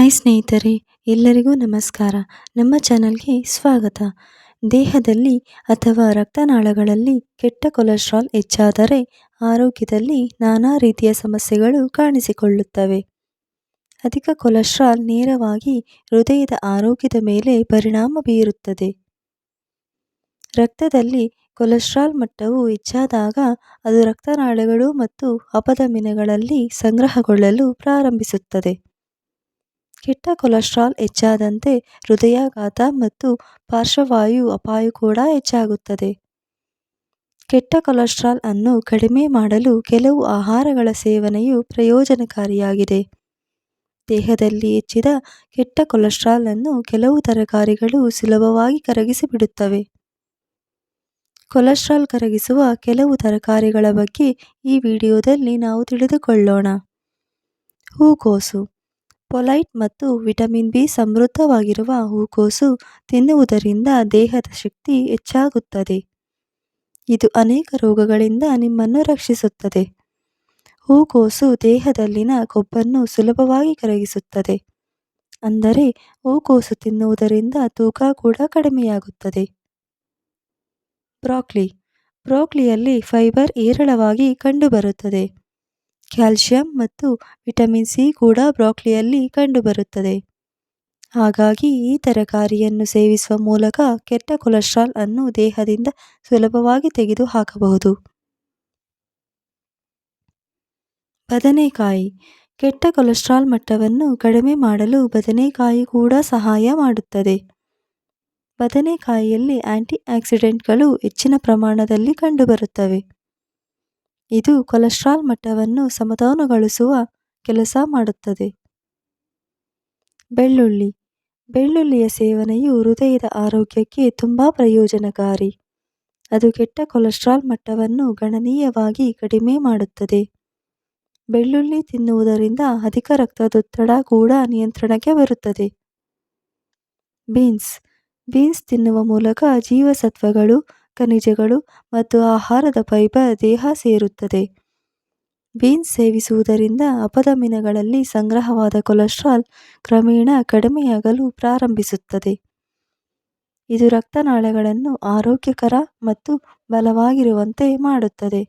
Hi ಸ್ನೇಹಿತರೆ, ಎಲ್ಲರಿಗೂ ನಮಸ್ಕಾರ. ನಮ್ಮ ಚಾನಲ್ಗೆ ಸ್ವಾಗತ. ದೇಹದಲ್ಲಿ ಅಥವಾ ರಕ್ತನಾಳಗಳಲ್ಲಿ ಕೆಟ್ಟ ಕೊಲೆಸ್ಟ್ರಾಲ್ ಹೆಚ್ಚಾದರೆ ಆರೋಗ್ಯದಲ್ಲಿ ನಾನಾ ರೀತಿಯ ಸಮಸ್ಯೆಗಳು ಕಾಣಿಸಿಕೊಳ್ಳುತ್ತವೆ. ಅಧಿಕ ಕೊಲೆಸ್ಟ್ರಾಲ್ ನೇರವಾಗಿ ಹೃದಯದ ಆರೋಗ್ಯದ ಮೇಲೆ ಪರಿಣಾಮ ಬೀರುತ್ತದೆ. ರಕ್ತದಲ್ಲಿ ಕೊಲೆಸ್ಟ್ರಾಲ್ ಮಟ್ಟವು ಹೆಚ್ಚಾದಾಗ ಅದು ರಕ್ತನಾಳಗಳು ಮತ್ತು ಅಪಧಮನಿಗಳಲ್ಲಿ ಸಂಗ್ರಹಗೊಳ್ಳಲು ಪ್ರಾರಂಭಿಸುತ್ತದೆ. ಕೆಟ್ಟ ಕೊಲೆಸ್ಟ್ರಾಲ್ ಹೆಚ್ಚಾದಂತೆ ಹೃದಯಾಘಾತ ಮತ್ತು ಪಾರ್ಶ್ವವಾಯು ಅಪಾಯ ಕೂಡ ಹೆಚ್ಚಾಗುತ್ತದೆ. ಕೆಟ್ಟ ಕೊಲೆಸ್ಟ್ರಾಲ್ ಅನ್ನು ಕಡಿಮೆ ಮಾಡಲು ಕೆಲವು ಆಹಾರಗಳ ಸೇವನೆಯು ಪ್ರಯೋಜನಕಾರಿಯಾಗಿದೆ. ದೇಹದಲ್ಲಿ ಹೆಚ್ಚಿದ ಕೆಟ್ಟ ಕೊಲೆಸ್ಟ್ರಾಲ್ ಅನ್ನು ಕೆಲವು ತರಕಾರಿಗಳು ಸುಲಭವಾಗಿ ಕರಗಿಸಿಬಿಡುತ್ತವೆ. ಕೊಲೆಸ್ಟ್ರಾಲ್ ಕರಗಿಸುವ ಕೆಲವು ತರಕಾರಿಗಳ ಬಗ್ಗೆ ಈ ವಿಡಿಯೋದಲ್ಲಿ ನಾವು ತಿಳಿದುಕೊಳ್ಳೋಣ. ಹೂಕೋಸು ಪೊಲೈಟ್ ಮತ್ತು ವಿಟಮಿನ್ ಬಿ ಸಮೃದ್ಧವಾಗಿರುವ ಹೂಕೋಸು ತಿನ್ನುವುದರಿಂದ ದೇಹದ ಶಕ್ತಿ ಹೆಚ್ಚಾಗುತ್ತದೆ. ಇದು ಅನೇಕ ರೋಗಗಳಿಂದ ನಿಮ್ಮನ್ನು ರಕ್ಷಿಸುತ್ತದೆ. ಹೂಕೋಸು ದೇಹದಲ್ಲಿನ ಕೊಬ್ಬನ್ನು ಸುಲಭವಾಗಿ ಕರಗಿಸುತ್ತದೆ. ಅಂದರೆ ಹೂಕೋಸು ತಿನ್ನುವುದರಿಂದ ತೂಕ ಕೂಡ ಕಡಿಮೆಯಾಗುತ್ತದೆ. ಬ್ರಾಕ್ಲಿ. ಬ್ರಾಕ್ಲಿಯಲ್ಲಿ ಫೈಬರ್ ಹೇರಳವಾಗಿ ಕಂಡುಬರುತ್ತದೆ. ಕ್ಯಾಲ್ಸಿಯಂ ಮತ್ತು ವಿಟಮಿನ್ ಸಿ ಕೂಡ ಬ್ರಾಕ್ಲಿಯಲ್ಲಿ ಕಂಡುಬರುತ್ತದೆ. ಹಾಗಾಗಿ ಈ ತರಕಾರಿಯನ್ನು ಸೇವಿಸುವ ಮೂಲಕ ಕೆಟ್ಟ ಕೊಲೆಸ್ಟ್ರಾಲ್ ಅನ್ನು ದೇಹದಿಂದ ಸುಲಭವಾಗಿ ತೆಗೆದುಹಾಕಬಹುದು. ಬದನೆಕಾಯಿ. ಕೆಟ್ಟ ಕೊಲೆಸ್ಟ್ರಾಲ್ ಮಟ್ಟವನ್ನು ಕಡಿಮೆ ಮಾಡಲು ಬದನೆಕಾಯಿ ಕೂಡ ಸಹಾಯ ಮಾಡುತ್ತದೆ. ಬದನೆಕಾಯಿಯಲ್ಲಿ ಆಂಟಿ ಆಕ್ಸಿಡೆಂಟ್ಗಳು ಹೆಚ್ಚಿನ ಪ್ರಮಾಣದಲ್ಲಿ ಕಂಡುಬರುತ್ತವೆ. ಇದು ಕೊಲೆಸ್ಟ್ರಾಲ್ ಮಟ್ಟವನ್ನು ಸಮತೋಲನಗೊಳಿಸುವ ಕೆಲಸ ಮಾಡುತ್ತದೆ. ಬೆಳ್ಳುಳ್ಳಿ. ಬೆಳ್ಳುಳ್ಳಿಯ ಸೇವನೆಯು ಹೃದಯದ ಆರೋಗ್ಯಕ್ಕೆ ತುಂಬ ಪ್ರಯೋಜನಕಾರಿ. ಅದು ಕೆಟ್ಟ ಕೊಲೆಸ್ಟ್ರಾಲ್ ಮಟ್ಟವನ್ನು ಗಣನೀಯವಾಗಿ ಕಡಿಮೆ ಮಾಡುತ್ತದೆ. ಬೆಳ್ಳುಳ್ಳಿ ತಿನ್ನುವುದರಿಂದ ಅಧಿಕ ರಕ್ತದೊತ್ತಡ ಕೂಡ ನಿಯಂತ್ರಣಕ್ಕೆ ಬರುತ್ತದೆ. ಬೀನ್ಸ್. ಬೀನ್ಸ್ ತಿನ್ನುವ ಮೂಲಕ ಜೀವಸತ್ವಗಳು ಖನಿಜಗಳು ಮತ್ತು ಆಹಾರದ ಫೈಬರ್ ದೇಹ ಸೇರುತ್ತದೆ. ಬೀನ್ಸ್ ಸೇವಿಸುವುದರಿಂದ ಅಪಧಮಿನಗಳಲ್ಲಿ ಸಂಗ್ರಹವಾದ ಕೊಲೆಸ್ಟ್ರಾಲ್ ಕ್ರಮೇಣ ಕಡಿಮೆಯಾಗಲು ಪ್ರಾರಂಭಿಸುತ್ತದೆ. ಇದು ರಕ್ತನಾಳಗಳನ್ನು ಆರೋಗ್ಯಕರ ಮತ್ತು ಬಲವಾಗಿರುವಂತೆ ಮಾಡುತ್ತದೆ.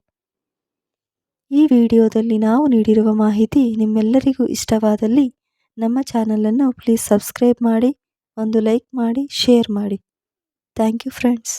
ಈ ವಿಡಿಯೋದಲ್ಲಿ ನಾವು ನೀಡಿರುವ ಮಾಹಿತಿ ನಿಮ್ಮೆಲ್ಲರಿಗೂ ಇಷ್ಟವಾದಲ್ಲಿ ನಮ್ಮ ಚಾನಲನ್ನು ಪ್ಲೀಸ್ ಸಬ್ಸ್ಕ್ರೈಬ್ ಮಾಡಿ, ಒಂದು ಲೈಕ್ ಮಾಡಿ, ಶೇರ್ ಮಾಡಿ. Thank you friends.